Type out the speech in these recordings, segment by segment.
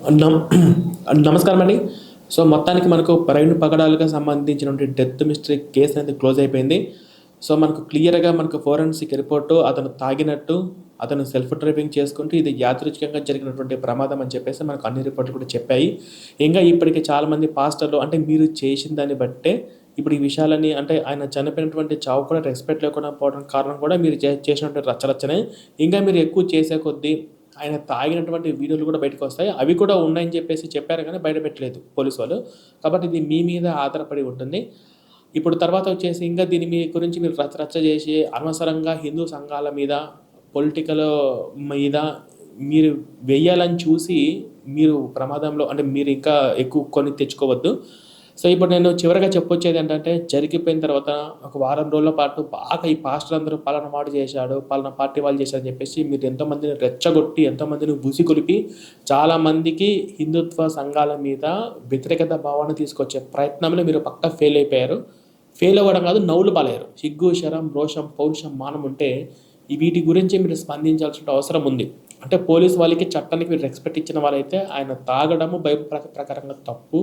నమ్- నమస్కారం అండి. సో మొత్తానికి మనకు ప్రవీణ్ పగడాలకు సంబంధించినటువంటి డెత్ మిస్టరీ కేసు అనేది క్లోజ్ అయిపోయింది. సో మనకు క్లియర్గా మనకు ఫోరెన్సిక్ రిపోర్టు అతను తాగినట్టు అతను సెల్ఫ్ డ్రైవింగ్ చేసుకుంటూ ఇది యాదృచ్ఛికంగా జరిగినటువంటి ప్రమాదం అని చెప్పేసి మనకు అన్ని రిపోర్ట్లు కూడా చెప్పాయి. ఇంకా ఇప్పటికి చాలామంది పాస్టర్లు అంటే మీరు చేసిన దాన్ని బట్టే ఇప్పుడు ఈ విషయాలని అంటే ఆయన చనిపోయినటువంటి చావు కూడా రెస్పెక్ట్ లేకుండా పోవడం కారణం కూడా మీరు చే- చేసినటువంటి రచ్చరచ్చనే ఇంకా మీరు ఎక్కువ చేసే కొద్దీ ఆయన తాగినటువంటి వీడియోలు కూడా బయటకు వస్తాయి. అవి కూడా ఉన్నాయని చెప్పేసి చెప్పారు కానీ బయట పెట్టలేదు పోలీసు వాళ్ళు. కాబట్టి ఇది మీ మీద ఆధారపడి ఉంటుంది. ఇప్పుడు తర్వాత వచ్చేసి ఇంకా దీని మీ గురించి మీరు రచ్చ రచ్చ చేసి అనవసరంగా హిందూ సంఘాల మీద పొలిటికల్ మీద మీరు వెయ్యాలని చూసి మీరు ప్రమాదంలో అంటే మీరు ఇంకా ఎక్కువ కొని తెచ్చుకోవద్దు. సో ఇప్పుడు నేను చివరిగా చెప్పొచ్చేది ఏంటంటే జరిగిపోయిన తర్వాత ఒక వారం రోజుల పాటు బాగా ఈ పాస్టర్ అందరూ పలానా వాడు చేశాడు పలానా పార్టీ వాళ్ళు చేశారని చెప్పేసి మీరు ఎంతోమందిని రెచ్చగొట్టి ఎంతోమందిని బుసిగొలిపి చాలామందికి హిందుత్వ సంఘాల మీద వ్యతిరేకత భావాన్ని తీసుకొచ్చే ప్రయత్నంలో మీరు పక్క ఫెయిల్ అయిపోయారు. ఫెయిల్ అవ్వడం కాదు నవ్వులు పాలయ్యారు. సిగ్గు శరం రోషం పౌరుషం మానం ఉంటే వీటి గురించి మీరు స్పందించాల్సిన అవసరం ఉంది. అంటే పోలీస్ వాళ్ళకి చట్టానికి మీరు రెస్పెక్ట్ ఇచ్చిన వాళ్ళైతే ఆయన తాగడము బైబిల్ ప్రకారంగా తప్పు.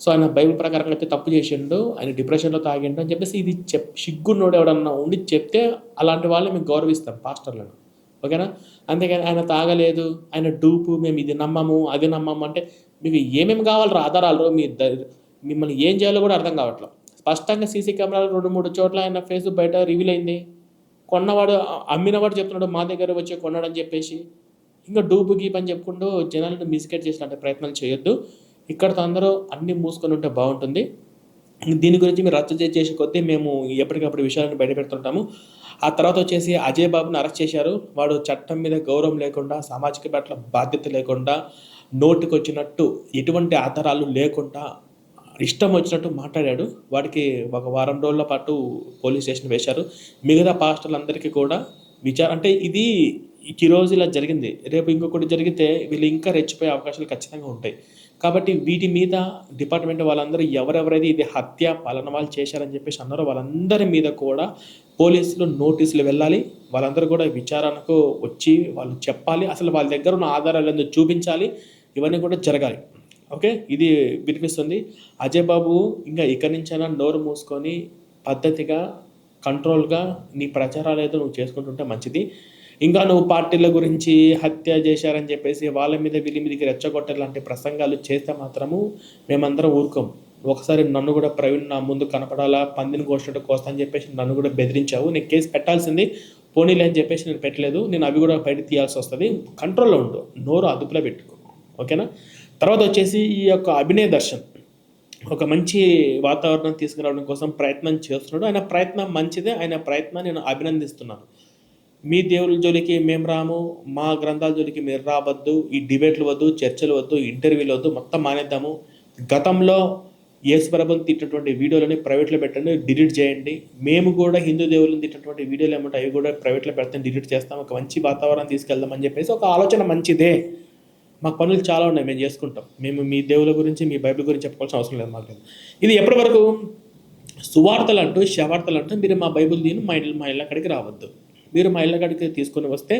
సో ఆయన బైబిల్ ప్రకారం అయితే తప్పు చేసిండు ఆయన డిప్రెషన్లో తాగిండు అని చెప్పేసి ఇది చెప్ సిగ్గున్నోడు ఎవడన్నా ఉండి చెప్తే అలాంటి వాళ్ళని మేము గౌరవిస్తాం పాస్టర్లను. ఓకేనా? అంతేగాని ఆయన తాగలేదు ఆయన డూపు మేము ఇది నమ్మము అది నమ్మము అంటే మీకు ఏమేమి కావాలరా ఆధారాలు మీ మిమ్మల్ని ఏం చేయాలో కూడా అర్థం కావట్లేదు స్పష్టంగా సీసీ కెమెరాలు రెండు మూడు చోట్ల ఆయన ఫేస్ బయట రివీల్ అయింది. కొన్నవాడు అమ్మినవాడు చెప్తున్నాడు మా దగ్గర వచ్చి కొన్నాడని చెప్పేసి. ఇంకా డూపు గీప్ అని చెప్పుకుంటూ జనాలను మిస్గైడ్ చేసినట్టు ప్రయత్నాలు చేయొద్దు. ఇక్కడతో అందరూ అన్ని మూసుకొని ఉంటే బాగుంటుంది. దీని గురించి మీరు రచ్చ చేసే కొద్దీ మేము ఎప్పటికప్పుడు విషయాలను బయటపెడుతుంటాము. ఆ తర్వాత వచ్చేసి అజయ్ బాబుని అరెస్ట్ చేశారు. వాడు చట్టం మీద గౌరవం లేకుండా సామాజిక పట్ల బాధ్యత లేకుండా నోటికి వచ్చినట్టు ఎటువంటి ఆధారాలు లేకుండా ఇష్టం వచ్చినట్టు మాట్లాడాడు. వాడికి ఒక వారం రోజుల పాటు పోలీస్ స్టేషన్ వేశారు. మిగతా పాస్టర్లందరికీ కూడా విచారం అంటే ఇది ఈ రోజు ఇలా జరిగింది. రేపు ఇంకొకటి జరిగితే వీళ్ళు ఇంకా రెచ్చిపోయే అవకాశాలు ఖచ్చితంగా ఉంటాయి. కాబట్టి వీటి మీద డిపార్ట్మెంట్ వాళ్ళందరూ ఎవరెవరైతే ఇది హత్య పాలన వాళ్ళు చేశారని చెప్పేసి అన్నారో వాళ్ళందరి మీద కూడా పోలీసులు నోటీసులు వెళ్ళాలి. వాళ్ళందరూ కూడా విచారణకు వచ్చి వాళ్ళు చెప్పాలి. అసలు వాళ్ళ దగ్గర ఉన్న ఆధారాలు ఎందుకు చూపించాలి. ఇవన్నీ కూడా జరగాలి. ఓకే? ఇది వినిపిస్తుంది. అజయ్ బాబు ఇంకా ఇక్కడి నుంచైనా నోరు మూసుకొని పద్ధతిగా కంట్రోల్గా నీ ప్రచారాలు ఏదో నువ్వు చేసుకుంటుంటే మంచిది. ఇంకా నువ్వు పార్టీల గురించి హత్య చేశారని చెప్పేసి వాళ్ళ మీద వీళ్ళ మీదకి రెచ్చగొట్టలాంటి ప్రసంగాలు చేస్తే మాత్రము మేమందరం ఊరుకోం. ఒకసారి నన్ను కూడా ప్రవీణ్ నా ముందు కనపడాలా? పందిని కోసినట్టు కోస్తా అని చెప్పేసి నన్ను కూడా బెదిరించావు. నేను కేసు పెట్టాల్సింది పోనీలే అని చెప్పేసి నేను పెట్టలేదు. నేను అవి కూడా బయట తీయాల్సి వస్తుంది. కంట్రోల్లో ఉండు. నోరు అదుపులో పెట్టుకో. ఓకేనా? తర్వాత వచ్చేసి ఈ యొక్క అభినయ దర్శన్. ఒక మంచి వాతావరణం తీసుకురావడం కోసం ప్రయత్నం చేస్తున్నాడు. ఆయన ప్రయత్నం మంచిదే. ఆయన ప్రయత్నం నేను అభినందిస్తున్నాను. మీ దేవుల జోలికి మేము రాము మా గ్రంథాల జోలికి మీరు రావద్దు ఈ డిబేట్లు వద్దు చర్చలు వద్దు ఇంటర్వ్యూలు వద్దు మొత్తం మానేద్దాము. గతంలో యేసుప్రభుని తిట్టినటువంటి వీడియోలని ప్రైవేట్లో పెట్టండి డిలీట్ చేయండి. మేము కూడా హిందూ దేవుళ్ళని తిట్టినటువంటి వీడియోలు ఏమంటే అవి కూడా ప్రైవేట్లో పెడతాం డిలీట్ చేస్తాం. ఒక మంచి వాతావరణం తీసుకెళ్దాం అని చెప్పేసి ఒక ఆలోచన మంచిదే. మాకు పనులు చాలా ఉన్నాయి మేము చేసుకుంటాం. మేము మీ దేవుల గురించి మీ బైబిల్ గురించి చెప్పుకోవాల్సిన అవసరం లేదు మాకు ఇది ఎప్పటి వరకు? సువార్తలు అంటూ శవార్తలు అంటూ మీరు మా బైబిల్ దీని మా ఇల్లు మా ఇళ్ళ అక్కడికి రావద్దు. మీరు మా ఇళ్ళ కాడికి తీసుకొని వస్తే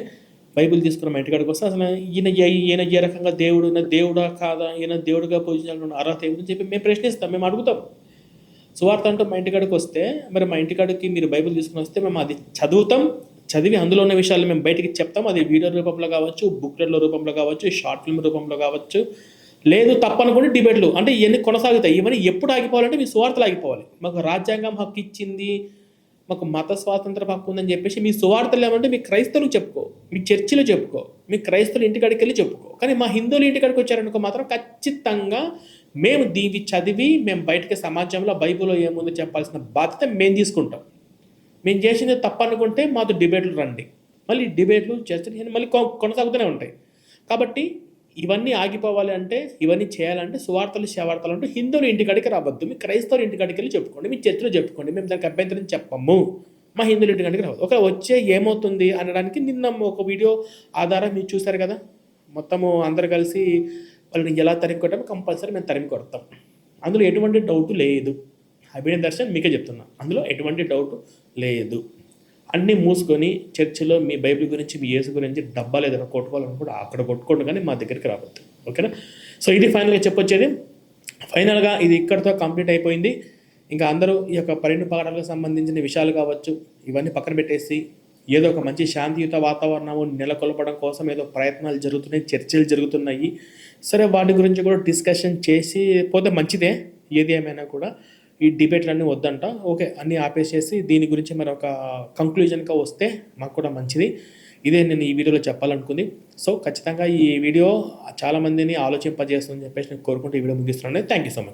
బైబిల్ తీసుకుని మా ఇంటికాడికి వస్తే అసలు ఈయన ఈయన ఏ రకంగా దేవుడు దేవుడా కాదా ఈయన దేవుడిగా పూజించాలన్న అర్హత ఏమిటని చెప్పి మేము ప్రశ్నిస్తాం మేము అడుగుతాం. సువార్త అంటూ మా ఇంటి కాడికి వస్తే మరి మా ఇంటి కాడికి మీరు బైబిల్ తీసుకుని వస్తే మేము అది చదువుతాం. చదివి అందులో ఉన్న విషయాలు మేము బయటికి చెప్తాం. అది వీడియో రూపంలో కావచ్చు బుక్లెట్ల రూపంలో కావచ్చు షార్ట్ ఫిల్మ్ రూపంలో కావచ్చు. లేదు తప్పనుకుంటే డిబేట్లు అంటే ఇవన్నీ కొనసాగుతాయి. ఇవన్నీ ఎప్పుడు ఆగిపోవాలంటే మీ సువార్తలు ఆగిపోవాలి. మాకు రాజ్యాంగం హక్కు ఇచ్చింది మాకు మత స్వాతంత్ర హక్కు ఉందని చెప్పేసి మీ సువార్తలు ఏమంటే మీ క్రైస్తవులు చెప్పుకో మీ చర్చిలో చెప్పుకో మీ క్రైస్తవులు ఇంటికాడికి వెళ్ళి చెప్పుకో. కానీ మా హిందువులు ఇంటికాడికి వచ్చారనుకో మాత్రం ఖచ్చితంగా మేము దీవి చదివి మేము బయటకి సమాజంలో బైబిల్లో ఏముందో చెప్పాల్సిన బాధ్యత మేము తీసుకుంటాం. మేము చేసింది తప్పనుకుంటే మాతో డిబేట్లు రండి. మళ్ళీ డిబేట్లు చర్చలు మళ్ళీ కొనసాగుతూనే ఉంటాయి. కాబట్టి ఇవన్నీ ఆగిపోవాలి అంటే ఇవన్నీ చేయాలంటే సువార్తలు శవార్తలు అంటే హిందువులు ఇంటికాడికి రావద్దు. మీ క్రైస్తవులు ఇంటికాడికి వెళ్ళి చెప్పుకోండి మీ చర్చలో చెప్పుకోండి మేము దానికి అభ్యంతరం చెప్పము. మా హిందువులు ఇంటికాడికి రావద్దు. ఒక వచ్చే ఏమవుతుంది అనడానికి నిన్న ఒక వీడియో ఆధారం మీరు చూశారు కదా? మొత్తము అందరు కలిసి వాళ్ళని ఎలా తరిమి కొట్టామో కంపల్సరీ మేము తరిమి కొడతాం అందులో ఎటువంటి డౌట్ లేదు. అభినయ దర్శన్ మీకే చెప్తున్నా. అందులో ఎటువంటి డౌట్ లేదు. అన్నీ మూసుకొని చర్చిలో మీ బైబిల్ గురించి మీ యేసు గురించి డబ్బాలు ఏదైనా కొట్టుకోవాలనుకుంటే అక్కడ కొట్టుకోండి కానీ మా దగ్గరికి రావద్దు. ఓకేనా? సో ఇది ఫైనల్గా చెప్పొచ్చేది. ఫైనల్గా ఇది ఇక్కడితో కంప్లీట్ అయిపోయింది. ఇంకా అందరూ ఈ యొక్క పరిణి పగడాలకు సంబంధించిన విషయాలు కావచ్చు ఇవన్నీ పక్కన పెట్టేసి ఏదో ఒక మంచి శాంతియుత వాతావరణము నెలకొల్పడం కోసం ఏదో ప్రయత్నాలు జరుగుతున్నాయి చర్చలు జరుగుతున్నాయి. సరే వాటి గురించి కూడా డిస్కషన్ చేసి పోతే మంచిదే. ఏది ఏమైనా కూడా. ఈ డిబేట్లన్నీ వద్దంట. ఓకే అన్నీ ఆపేసేసి దీని గురించి మరి ఒక కంక్లూజన్గా వస్తే మాకు కూడా మంచిది. ఇదే నేను ఈ వీడియోలో చెప్పాలనుకుంది. సో ఖచ్చితంగా ఈ వీడియో చాలామందిని ఆలోచింపజేస్తుందని చెప్పేసి నేను కోరుకుంటూ ఈ వీడియో ముగిస్తున్నాను. Thank you so much